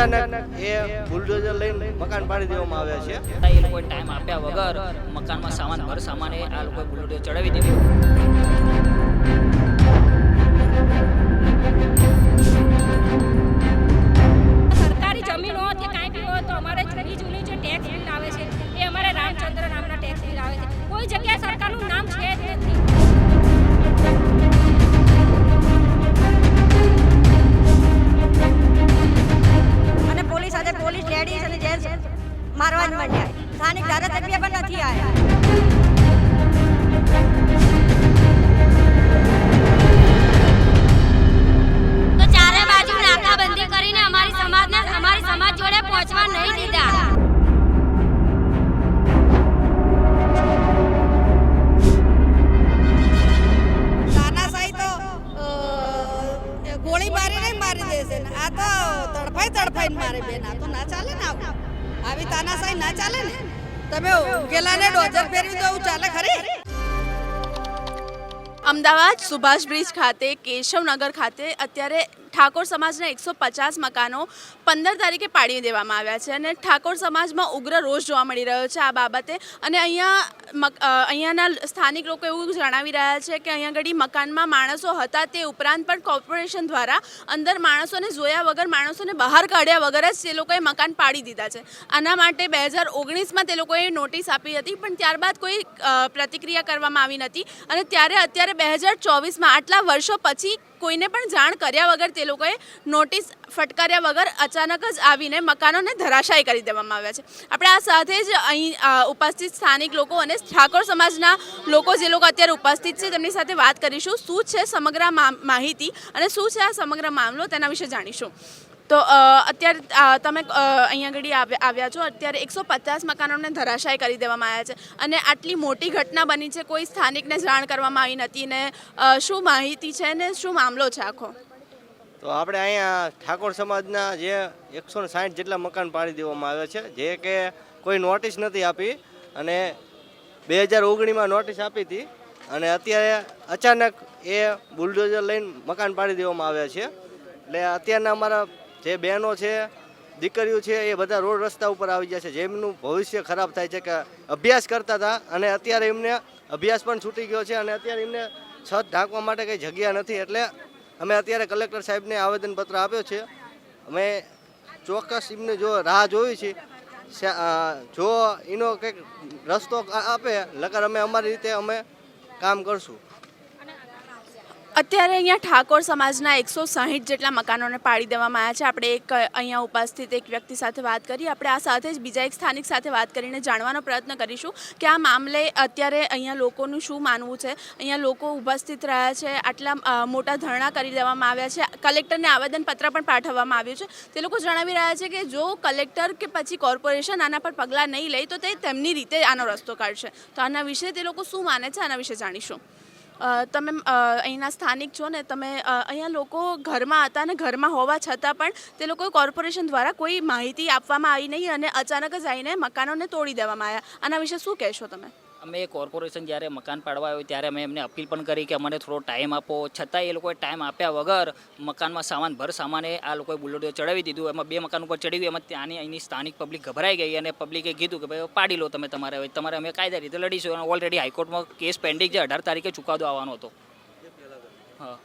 અચાનક એ બુલડોઝર લઈને મકાન પાડી દેવામાં આવ્યા છે. એ લોકો ટાઈમ આપ્યા વગર મકાનમાં સામાન ભર સામાને આ લોકો બુલડોઝર ચડાવી દીધું. આવી તાનાશાહી ના ચાલે ને? તમે ઉગેલાને ડોઝર ફેરવી તો એવું ચાલે ખરી? અમદાવાદ સુભાષ બ્રિજ ખાતે કેશવનગર ખાતે અત્યારે ઠાકોર સમાજના એકસો પચાસ મકાનો પંદર તારીખે પાડી દેવામાં આવ્યા છે અને ઠાકોર સમાજમાં ઉગ્ર રોષ જોવા મળી રહ્યો છે આ બાબતે. અને અહીંયા અહીંયાના સ્થાનિક લોકો એવું જણાવી રહ્યા છે કે અહીંયા ઘડી મકાનમાં માણસો હતા તે ઉપરાંત પણ કોર્પોરેશન દ્વારા અંદર માણસોને જોયા વગર, માણસોને બહાર કાઢ્યા વગર જ તે લોકોએ મકાન પાડી દીધા છે. આના માટે બે હજાર ઓગણીસમાં તે લોકોએ નોટિસ આપી હતી, પણ ત્યારબાદ કોઈ પ્રતિક્રિયા કરવામાં આવી નથી. અને ત્યારે, અત્યારે બે હજાર ચોવીસમાં આટલા વર્ષો પછી કોઈને પણ જાણ કર્યા વગર તે લોકોએ નોટિસ ફટકાર્યા વગર અચાનક જ આવીને મકાનોને ધરાશાયી કરી દેવામાં આવ્યા છે. આપણે આ સાથે જ અહીં ઉપસ્થિત સ્થાનિક લોકો અને ઠાકોર સમાજના લોકો જે લોકો અત્યારે ઉપસ્થિત છે, તેમની સાથે વાત કરીશું. શું છે સમગ્ર માહિતી અને શું છે આ સમગ્ર મામલો તેના વિશે જાણીશું. તો અત્યારે તમે અહીંયા આવ્યા આવ્યા છો. અત્યારે એકસો પચાસ મકાનોને ધરાશાય કરી દેવામાં આવ્યા છે. અને આટલી મોટી ઘટના બની છે, કોઈ સ્થાનિકને જાણ કરવામાં આવી નથી ને શું માહિતી છે ને, શું મામલો છે આખો? તો આપણે અહીંયા ઠાકોર સમાજના જે એકસો સાઠ જેટલા મકાન પાડી દેવામાં આવ્યા છે, જે કે કોઈ નોટિસ નથી આપી. અને બે હજાર ઓગણીમાં નોટિસ આપી હતી. અને અત્યારે અચાનક એ બુલડોઝર લઈને મકાન પાડી દેવામાં આવ્યા છે. એટલે અત્યારના અમારા જે બહેનો છે, દીકરીઓ છે, એ બધા રોડ રસ્તા ઉપર આવી ગયા છે. જેમનું ભવિષ્ય ખરાબ થાય છે કે અભ્યાસ કરતા હતા અને અત્યારે એમને અભ્યાસ પણ છૂટી ગયો છે અને અત્યારે એમને છત ઢાંકવા માટે કંઈ જગ્યા નથી એટલે અમે અત્યારે કલેક્ટર સાહેબને આવેદનપત્ર આપ્યો છે. અમે ચોક્કસ એમને જો રાહ જોઈ છે જો એનો કંઈક રસ્તો આપે, નકર અમે અમારી રીતે અમે કામ કરશું. અત્યારે અહીંયા ઠાકોર સમાજના એકસો સાહીઠ જેટલા મકાનોને પાડી દેવામાં આવ્યા છે. આપણે એક અહીંયા ઉપસ્થિત એક વ્યક્તિ સાથે વાત કરી. આપણે આ સાથે જ બીજા એક સ્થાનિક સાથે વાત કરીને જાણવાનો પ્રયત્ન કરીશું કે આ મામલે અત્યારે અહીંયા લોકોનું શું માનવું છે? અહીંયા લોકો ઉપસ્થિત રહ્યા છે, આટલા મોટા ધરણા કરી દેવામાં આવ્યા છે. કલેક્ટરને આવેદનપત્ર પણ પાઠવવામાં આવ્યું છે. તે લોકો જણાવી રહ્યા છે કે જો કલેક્ટર કે પછી કોર્પોરેશન આના પર પગલાં નહીં લે તો તે તેમની રીતે આનો રસ્તો કાઢશે. તો આના વિશે તે લોકો શું માને છે? આના વિશે જાણીશું. તમે અહીંના સ્થાનિક છો ને, તમે અહીંયા લોકો ઘરમાં હતા ને ઘરમાં હોવા છતાં પણ તે લોકો કોર્પોરેશન દ્વારા કોઈ માહિતી આપવામાં આવી નહીં અને અચાનક જ આવીને મકાનોને તોડી દેવામાં આવ્યા. આના વિશે શું કહેશો તમે? અમે કોર્પોરેશન જ્યારે મકાન પાડવા આવ્યું ત્યારે અમે એમને અપીલ પણ કરી કે અમને થોડો ટાઈમ આપો. છતાં એ લોકોએ ટાઈમ આપ્યા વગર મકાનમાં સામાન ભર સામાને આ લોકોએ બુલેટો ચડાવી દીધું. એમાં બે મકાન ઉપર ચડાવ્યું એમાં ત્યાંની અહીંની સ્થાનિક પબ્લિક ગભરાઈ ગઈ અને પબ્લિકે કીધું કે ભાઈ પાડી લો તમે તમારે હવે. તમારે અમે કાયદા રીતે લડીશું. અને ઓલરેડી હાઈકોર્ટમાં કેસ પેન્ડિંગ છે. અઢાર તારીખે ચુકાદો આવવાનો હતો. હા.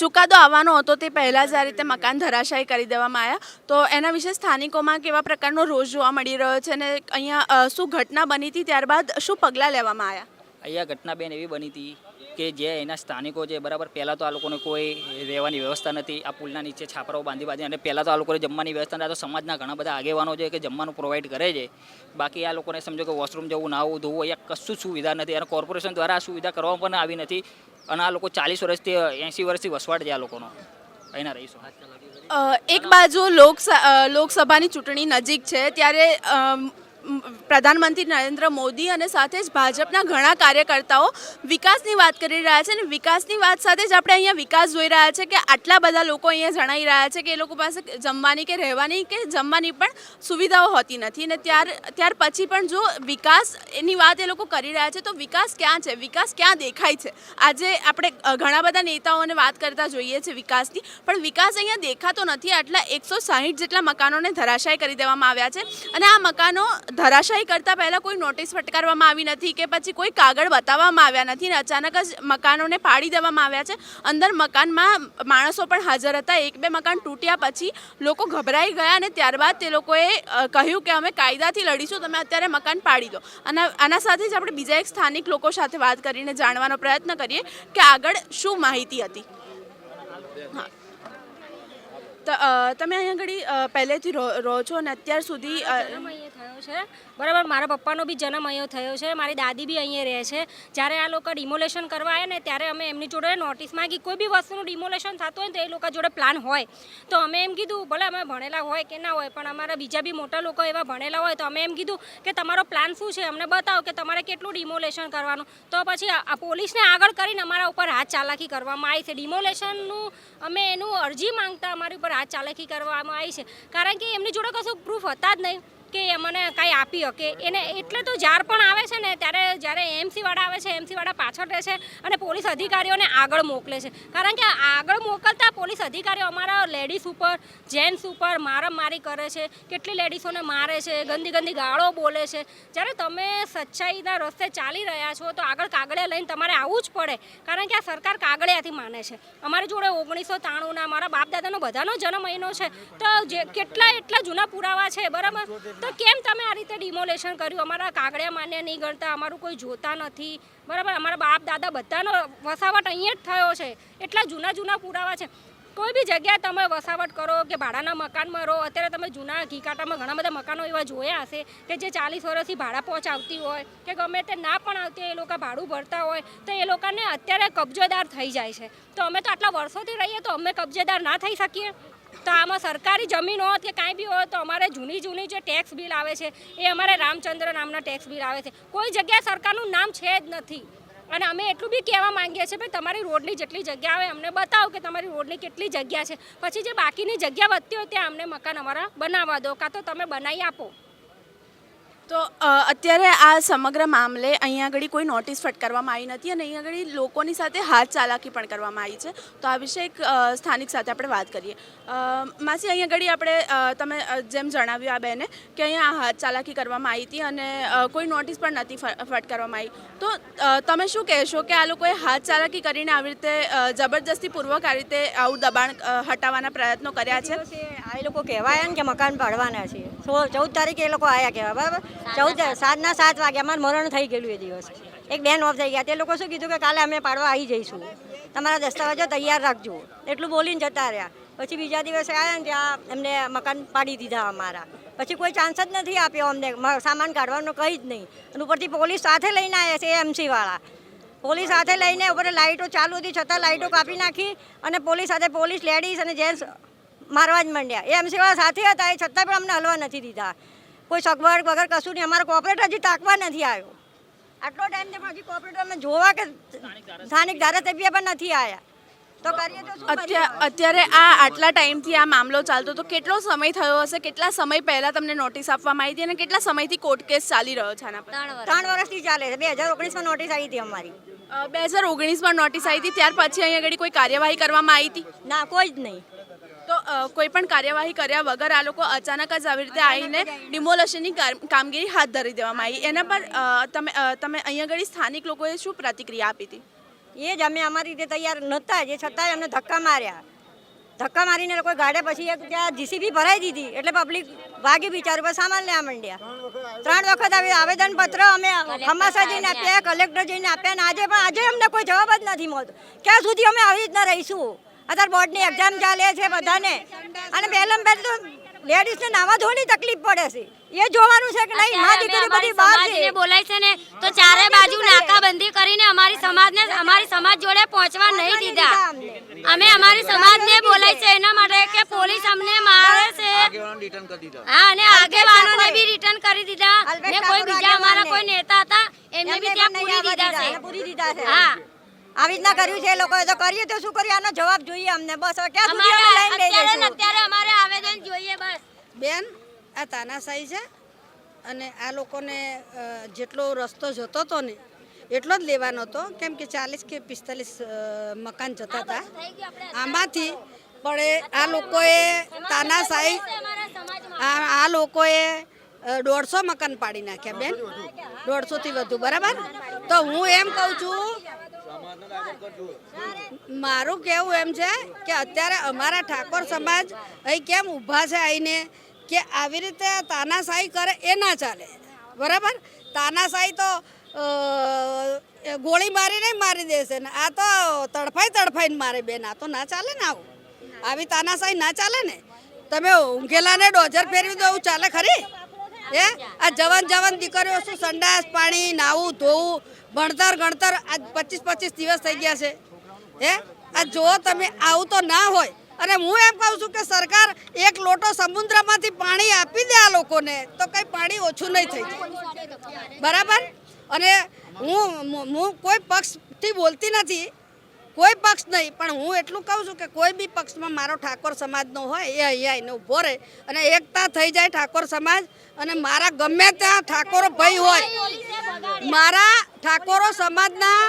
ચુકાદો આવવાનો હતો તે પહેલાં જ આ રીતે મકાન ધરાશાયી કરી દેવામાં આવ્યા. તો એના વિશે સ્થાનિકોમાં કેવા પ્રકારનો રોષ જોવા મળી રહ્યો છે અને અહીંયા શું ઘટના બની હતી, ત્યારબાદ શું પગલાં લેવામાં આવ્યા? અહીંયા ઘટના બેન એવી બની હતી કે જે એના સ્થાનિકો છે, બરાબર, પહેલાં તો આ લોકોને કોઈ રહેવાની વ્યવસ્થા નથી. આ પુલના નીચે છાપરાઓ બાંધી બાંધી અને પહેલાં તો આ લોકોને જમવાની વ્યવસ્થા નથી. તો સમાજના ઘણા બધા આગેવાનો છે કે જમવાનું પ્રોવાઈડ કરે છે. બાકી આ લોકોને સમજો કે વોશરૂમ જવું નાવું ધોવું, અહીંયા કશું સુવિધા નથી અને કોર્પોરેશન દ્વારા આ સુવિધા કરવામાં પણ આવી નથી. અને આ લોકો ચાલીસ વર્ષથી એંસી વર્ષથી વસવાટ છે આ લોકોનો. અહીંના રહીશો. એક બાજુ લોકસ લોકસભાની ચૂંટણી નજીક છે, ત્યારે પ્રધાનમંત્રી નરેન્દ્ર મોદી અને સાથે જ ભાજપના ઘણા કાર્યકર્તાઓ વિકાસની વાત કરી રહ્યા છે અને વિકાસની વાત સાથે જ આપણે અહીંયા વિકાસ જોઈ રહ્યા છે કે આટલા બધા લોકો અહીંયા જણાઈ રહ્યા છે કે એ લોકો પાસે જમવાની કે રહેવાની કે જમવાની પણ સુવિધાઓ હોતી નથી. અને ત્યાર ત્યાર પછી પણ જો વિકાસ, એની વાત એ લોકો કરી રહ્યા છે તો વિકાસ ક્યાં છે? વિકાસ ક્યાં દેખાય છે? આજે આપણે ઘણા બધા નેતાઓને વાત કરતા જોઈએ છે વિકાસની, પણ વિકાસ અહીંયા દેખાતો નથી. આટલા એકસો સાહીઠ જેટલા મકાનોને ધરાશાય કરી દેવામાં આવ્યા છે. અને આ મકાનો ધરાશાયી કરતાં પહેલાં કોઈ નોટિસ ફટકારવામાં આવી નથી કે પછી કોઈ કાગળ બતાવવામાં આવ્યા નથી ને અચાનક જ મકાનોને પાડી દેવામાં આવ્યા છે. અંદર મકાનમાં માણસો પણ હાજર હતા. એક બે મકાન તૂટ્યા પછી લોકો ગભરાઈ ગયા અને ત્યારબાદ તે લોકોએ કહ્યું કે અમે કાયદાથી લડીશું, તમે અત્યારે મકાન પાડી દો. અને આના સાથે જ આપણે બીજા એક સ્થાનિક લોકો સાથે વાત કરીને જાણવાનો પ્રયત્ન કરીએ કે આગળ શું માહિતી હતી. હા. તમે અહીંયા આગળ પહેલેથી રહો છો અને અત્યાર સુધી છે. બરાબર, મારા પપ્પાનો બી જન્મ અહીંયા થયો છે. મારી દાદી બી અહીંયા રહે છે. જ્યારે આ લોકો ડિમોલેશન કરવા આવે ને, ત્યારે અમે એમની જોડે નોટિસ માગી. કોઈ બી વસ્તુનું ડિમોલેશન થતું હોય ને, તો એ લોકો જોડે પ્લાન હોય. તો અમે એમ કીધું, ભલે અમે ભણેલા હોય કે ના હોય, પણ અમારા બીજા બી મોટા લોકો એવા ભણેલા હોય, તો અમે એમ કીધું કે તમારો પ્લાન શું છે? અમને બતાવો કે તમારે કેટલું ડિમોલેશન કરવાનું. તો પછી આ પોલીસને આગળ કરીને અમારા ઉપર હાથ ચાલાકી કરવામાં આવી છે. ડિમોલેશનનું અમે એનું અરજી માંગતા અમારી ઉપર હાથ ચાલાકી કરવામાં આવી છે. કારણ કે એમની જોડે કશું પ્રૂફ હતા જ નહીં. કે મને કાંઈ આપી શકે? એને એટલે તો જાર પણ આવે છે ને, ત્યારે જ્યારે એમસીવાળા આવે છે એમસીવાળા પાછળ રહે છે અને પોલીસ અધિકારીઓને આગળ મોકલે છે. કારણ કે આગળ મોકલતા પોલીસ અધિકારીઓ અમારા લેડીઝ ઉપર જેન્ટ્સ ઉપર મારામારી કરે છે, કેટલી લેડીઝોને મારે છે, ગંદી ગંદી ગાળો બોલે છે. જ્યારે તમે સચ્ચાઈના રસ્તે ચાલી રહ્યા છો, તો આગળ કાગળિયા લઈને તમારે આવવું જ પડે. કારણ કે આ સરકાર કાગળિયાથી માને છે. અમારી જોડે ઓગણીસો ત્રાણુંના, મારા બાપ દાદાનો બધાનો જન્મ મહિનો છે. તો જે કેટલા એટલા જૂના પુરાવા છે, બરાબર? તો કેમ તમે આ રીતે ડિમોલેશન કર્યું? અમારા કાગડિયા માન્ય નહીં ગણતા, અમારું કોઈ જોતા નથી. બરાબર? અમારા બાપ દાદા બધાનો વસાવટ અહીંયા જ થયો છે. એટલા જૂના જૂના પુરાવા છે. કોઈ બી જગ્યાએ તમે વસાવટ કરો કે ભાડાના મકાનમાં રહો, અત્યારે તમે જૂના ઘીકાટામાં ઘણા બધા મકાનો એવા જોયા હશે કે જે ચાલીસ વર્ષથી ભાડા પહોંચ આવતી હોય કે ગમે તે ના પણ આવતી હોય, એ લોકો ભાડું ભરતા હોય, તો એ લોકોને અત્યારે કબજેદાર થઈ જાય છે. તો અમે તો આટલા વર્ષોથી રહીએ તો અમે કબજેદાર ના થઈ શકીએ? તો આમાં સરકારી જમીન હોત કે કાંઈ બી હોત, તો અમારે જૂની જૂની જે ટેક્સ બિલ આવે છે, એ અમારે રામચંદ્ર નામના ટેક્સ બિલ આવે છે. કોઈ જગ્યાએ સરકારનું નામ છે જ નથી. અને અમે એટલું બી કહેવા માંગીએ છીએ, ભાઈ, તમારી રોડની જેટલી જગ્યા આવે, અમને બતાવો કે તમારી રોડની કેટલી જગ્યા છે. પછી જે બાકીની જગ્યા વધતી હોય, ત્યાં અમને મકાન અમારા બનાવવા દો, કાં તો તમે બનાવી આપો. તો અત્યારે આ સમગ્ર મામલે અહીંયા આગળ કોઈ નોટિસ ફટકારવામાં આવી નથી અને અહીંયા આગળ લોકોની સાથે હાથ ચાલાકી પણ કરવામાં આવી છે. તો આ વિશે એક સ્થાનિક સાથે આપણે વાત કરીએ. માસી, અહીંયા આગળ આપણે તમે જેમ જણાવ્યું આ બહેને કે અહીંયા હાથ ચાલાકી કરવામાં આવી હતી અને કોઈ નોટિસ પણ નથી ફટકારવામાં આવી. તો તમે શું કહેશો કે આ લોકોએ હાથ ચાલાકી કરીને આવી રીતે જબરજસ્તીપૂર્વક આ રીતે આવું દબાણ હટાવવાના પ્રયત્નો કર્યા છે? આ એ લોકો કહેવાય ને કે મકાન પાડવાના છે. સો, ચૌદ તારીખે એ લોકો આયા કહેવા બરાબર? ચૌદ સાતના સાત વાગે અમારું મરણ થઈ ગયેલું એ દિવસ. એક બેન ઓફ થઈ ગયા. તે લોકો શું કીધું કે કાલે અમે પાડવા આવી જઈશું. તમારા દસ્તાવેજો તૈયાર રાખજો. એટલું બોલીને જતા રહ્યા. પછી બીજા દિવસે આવ્યા ને ત્યાં એમને મકાન પાડી દીધા અમારા. પછી કોઈ ચાન્સ જ નથી આપ્યો અમને. સામાન કાઢવાનો કંઈ જ નહીં. અને ઉપરથી પોલીસ સાથે લઈને આવ્યા છે એમસીવાળા પોલીસ સાથે લઈને ઉપર લાઇટો ચાલુ હતી. છતાં લાઇટો કાપી નાખી અને પોલીસ સાથે પોલીસ લેડીઝ અને જેન્ટ્સ મારવા જ માંડ્યા. એ એમસી વાળા સાથે હતા એ છતાં પણ અમને હલવા નથી દીધા. કોઈ સગવડ વગર કશું નહીં. અમારો કોપરેટર હજી તાકવા નથી આવ્યો. આટલો ટાઈમ છે પણ હજી કોર્પોરેટર અમે જોવા કે સ્થાનિક ધારાસભ્ય પણ નથી આવ્યા તો કરીએ તો શું કરીએ અત્યા- અત્યારે આ આટલા ટાઈમથી આ મામલો ચાલતો તો કેટલો સમય થયો હશે? કેટલા સમય પહેલા તમને નોટિસ આપવામાં આવી હતી અને કેટલા સમયથી કોર્ટ કેસ ચાલી રહ્યો છે આના પર? ત્રણ વર્ષથી ચાલે છે. બે હજાર ઓગણીસમાં નોટિસ આવી હતી અમારી. બે હજાર ઓગણીસમાં નોટિસ આવી હતી. ત્યાર પછી અહીંયા આગળ કોઈ કાર્યવાહી કરવામાં આવી હતી? ના કોઈ જ નહીં. કોઈ પણ કાર્યવાહી કર્યા વગર આ લોકો અચાનક જ આવી રીતે આવીને ડિમોલેશનની કામગીરી હાથ ધરી દેવામાં આવી. એના પર તમે તમે અહીંયા આગળ સ્થાનિક લોકોએ શું પ્રતિક્રિયા આપી હતી? એ જ અમે અમારી રીતે તૈયાર નહોતા જે એ છતાંય અમને ધક્કા માર્યા. ધક્કા મારીને લોકો ગાડે પછી એક ત્યાં જીસીબી ભરાઈ દીધી એટલે પબ્લિક વાગી બિચારું પર સામાન લેવા માંડ્યા. ત્રણ વખત આવી આવેદન પત્ર અમે ખમાસા જઈને આપ્યા કલેક્ટર જઈને આપ્યા અને આજે પણ આજે અમને કોઈ જવાબ જ નથી મળતો. ક્યાં સુધી અમે આવી રીતના રહીશું? અત્યારે બોર્ડની એક્ઝામ ચાલે છે બધાને. અને પહેલાં પહેલાં તો લેડીઝને નાવા ધોવાની તકલીફ પડે છે. એ જોવાનું છે કે નહીં? મા દીકરી બધી બહાર છે. બોલાય છે ને તો ચારે બાજુ નાકાબંધી કરીને અમારી સમાજને અમારી સમાજ જોડે પહોંચવા નહીં દીધા. અમે અમારી સમાજને બોલાય છે એના માટે કે પોલીસ અમને મારે છે. હા અને આગેવાનોને બી રિટર્ન કરી દીધા. ને કોઈ બીજા અમારા કોઈ નેતા હતા એમને બી ત્યાં પૂરી દીધા, છે. પૂરી દીધા છે. હા. આવી રીતના કર્યું છે એ લોકોએ તો કરીએ તો શું કરીએ? આનો જવાબ જોઈએ અમને. બસ હવે ક્યાં સુધી અમે લઈને અત્યારે જઈશું? અત્યારે અમારે આવેદન જોઈએ બસ. બેન આ તાનાશાહી છે અને આ લોકોને જેટલો રસ્તો જતો હતો ને એટલો જ લેવાનો હતો. કેમ કે ચાલીસ કે પિસ્તાલીસ મકાન જતા હતા. આમાંથી પણ એ આ લોકોએ તાનાશાહી આ આ લોકોએ દોઢસો મકાન પાડી નાખ્યા બેન. દોઢસોથી વધુ, બરાબર? તો હું એમ કહું છું, મારું કહેવું એમ છે કે અત્યારે અમારા ઠાકોર સમાજ અહીં કેમ ઊભા છે આવીને કે આવી રીતે તાનાશાહી કરે એ ના ચાલે. બરાબર? તાનાશાહી તો ગોળી મારીને મારી દેશે ને, આ તો તડફાઈ તડફાઈને મારે બેન, આ તો ના ચાલે ને આવું? આવી તાનાશાહી ના ચાલે ને? તમે ઊંઘેલાને ડોઝર ફેરવી દો, એવું ચાલે ખરી? હે? આ જવાન જવાન દીકરીઓ શું સંડાસ, પાણી નાવું ધોવું, ભણતર, ગણતર, આજ પચીસ પચીસ દિવસ થઈ ગયા છે. હે? આ જો તમે આવું તો ના હોય, અને હું એમ કહું છું કે સરકાર એક લોટો સમુદ્રમાંથી પાણી આપી દે આ લોકોને, તો કંઈ પાણી ઓછું નહીં થઈ જાય. બરાબર? અને હું હું કોઈ પક્ષથી બોલતી નથી કોઈ પક્ષ નહીં, પણ હું એટલું કહું છું કે કોઈ બી પક્ષમાં મારો ઠાકોર સમાજનો હોય, એ અહીંયા એને ઊભો રહે અને એકતા થઈ જાય ઠાકોર સમાજ અને મારા ગમે ત્યાં ઠાકોરો ભાઈ હોય, મારા ઠાકોરો સમાજના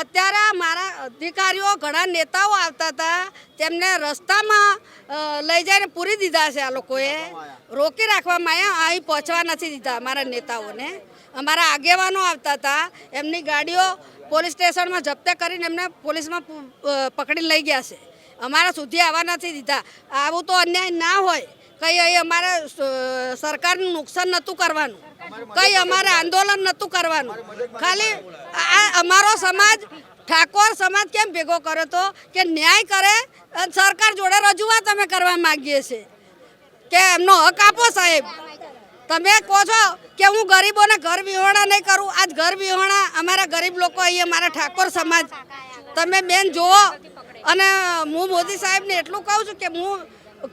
અત્યારે મારા અધિકારીઓ, ઘણા નેતાઓ આવતા હતા, તેમને રસ્તામાં લઈ જઈને પૂરી દીધા છે આ લોકોએ. રોકી રાખવામાં આવ્યા અહીં પહોંચવા નથી દીધા અમારા નેતાઓને. અમારા આગેવાનો આવતા હતા, એમની ગાડીઓ પોલીસ સ્ટેશનમાં જપ્તે કરીને એમને પોલીસમાં પકડી લઈ ગયા છે. અમારા સુધી આવવા નથી દીધા. આવું તો અન્યાય ના હોય. કંઈ અહીં અમારે સરકારનું નુકસાન નહોતું કરવાનું. કંઈ અમારે આંદોલન નહોતું કરવાનું. ખાલી આ અમારો સમાજ, ઠાકોર સમાજ કેમ ભેગો કર્યો તો કે ન્યાય કરે સરકાર જોડે રજૂઆત અમે કરવા માંગીએ છીએ. કે એમનો હક આપો સાહેબ. તમે કહો છો કે હું ગરીબોને ઘર વિહોણા નહીં કરું? આજ ઘર વિહોણા અમારા ગરીબ લોકો અહીંયા મારા ઠાકોર સમાજ. તમે બેન જુઓ. અને હું મોદી સાહેબને એટલું કહું છું કે હું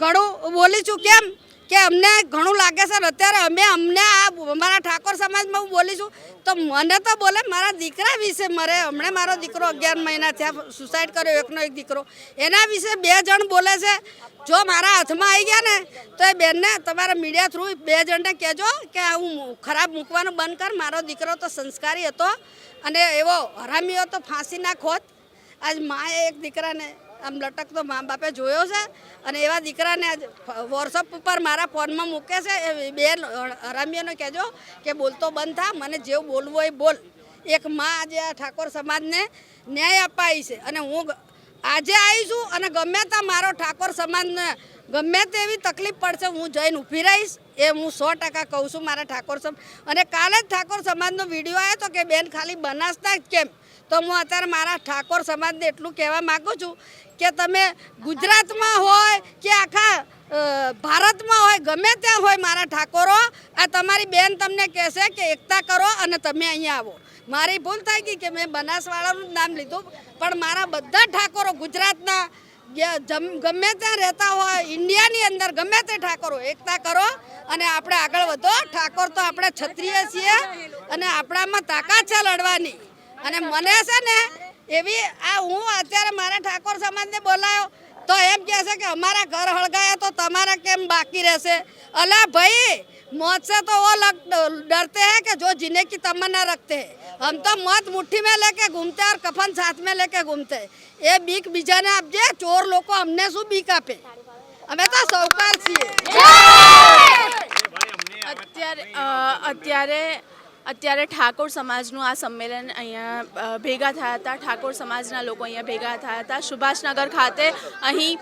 ઘણું બોલી છું. કેમ? કે અમને ઘણું લાગે છે અત્યારે અમે અમને આ અમારા ઠાકોર સમાજમાં હું બોલી છું તો મને તો બોલે, મારા દીકરા વિશે મરે, હમણાં મારો દીકરો અગિયાર મહિના થયા સુસાઇડ કર્યો, એકનો એક દીકરો. એના વિશે બે જણ બોલે છે. જો મારા હાથમાં આવી ગયા ને, તો એ બેનને તમારા મીડિયા થ્રુ બે જણને કહેજો કે હું ખરાબ મૂકવાનું બંધ કર. મારો દીકરો તો સંસ્કારી હતો અને એવો હરામી હતો, ફાંસીના ખોત. આજ માએ એક દીકરાને આમ લટકતો મા બાપે જોયો છે અને એવા દીકરાને વોટ્સઅપ ઉપર મારા ફોનમાં મૂકે છે. એ બે હરામીઓને કહેજો કે બોલતો બંધ થા, મને જેવું બોલવું હોય બોલ. એક માં આજે આ ઠાકોર સમાજને ન્યાય અપાઈ છે અને હું આજે આવી છું અને ગમે ત્યાં મારો ઠાકોર સમાજને ગમે તેવી તકલીફ પડશે, હું જઈને ઊભી રહીશ. એ હું સો ટકા કહું છું મારા ઠાકોર સમાજ અને કાલે જ ઠાકોર સમાજનો વીડિયો આવ્યો હતો કે બેન ખાલી બનાસતા કેમ? તો હું અત્યારે મારા ઠાકોર સમાજને એટલું કહેવા માગું છું કે તમે ગુજરાતમાં હોય કે આખા ભારતમાં હોય, ગમે ત્યાં હોય મારા ઠાકોરો, આ તમારી બેન તમને કહેશે કે એકતા કરો અને તમે અહીંયા આવો. મારી ભૂલ થઈ ગઈ કે મેં બનાસવાળાનું નામ લીધું, પણ મારા બધા ઠાકોરો ગુજરાતના ગમે ત્યાં રહેતા હોય, ઇન્ડિયાની અંદર ગમે તે ઠાકોરો, એકતા કરો અને આપણે આગળ વધો. ઠાકોર તો આપણે ક્ષત્રિય છીએ અને આપણામાં તાકાત છે લડવાની. અને મને છે ને એવી આ હું અત્યારે મારા ઠાકોર સમાજને બોલાયો તો એમ કહે છે કે અમારા ઘર હળગાયા તો તમારા કેમ બાકી રહેશે અલા ભાઈ मौत से तो वो लग डरते हैं कि जो जीने की तमन्ना रखते हैं हम तो मौत मुट्ठी में लेके घूमते हैं और कफन साथ में लेके घूमते हैं ये बीक બીજાને આપજે ચોર લોકો અમને શું બીક આપે અમે તો સૌકાર છીએ અત્યારે અ, અત્યારે અત્યારે ઠાકોર સમાજનું આ સંમેલન અહીંયા ભેગા થયા હતા. ઠાકોર સમાજના લોકો અહીંયા ભેગા થયા હતા. સુભાષનગર ખાતે અહીં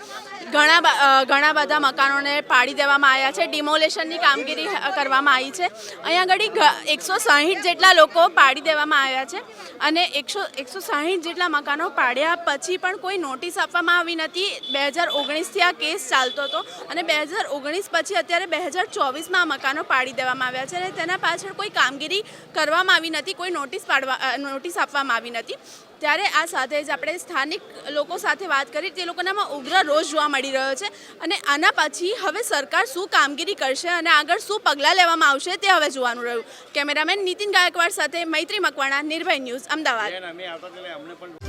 ઘણા ઘણા બધા મકાનોને પાડી દેવામાં આવ્યા છે. ડિમોલેશનની કામગીરી કરવામાં આવી છે. અહીંયા આગળ એકસો સાહીઠ જેટલા લોકો પાડી દેવામાં આવ્યા છે અને એકસો એકસો સાહીઠ જેટલા મકાનો પાડ્યા પછી પણ કોઈ નોટિસ આપવામાં આવી નથી. બે હજાર ઓગણીસથી આ કેસ ચાલતો હતો અને બે હજાર ઓગણીસ પછી અત્યારે બે હજાર ચોવીસમાં મકાનો પાડી દેવામાં આવ્યા છે અને તેના પાછળ કોઈ કામગીરી કરવામાં આવી નથી, કોઈ નોટિસ પાડવા નોટિસ આપવામાં આવી નથી. ત્યારે આ સાથે જ આપણે સ્થાનિક લોકો સાથે વાત કરી તે લોકોનામાં ઉગ્ર રોષ જોવા મળી રહ્યો છે અને આના પછી હવે સરકાર શું કામગીરી કરશે અને આગળ શું પગલાં લેવામાં આવશે તે હવે જોવાનું રહ્યું. કેમેરામેન નીતિન ગાયકવાડ સાથે મૈત્રી મકવાણા, નિર્ભય ન્યૂઝ, અમદાવાદ.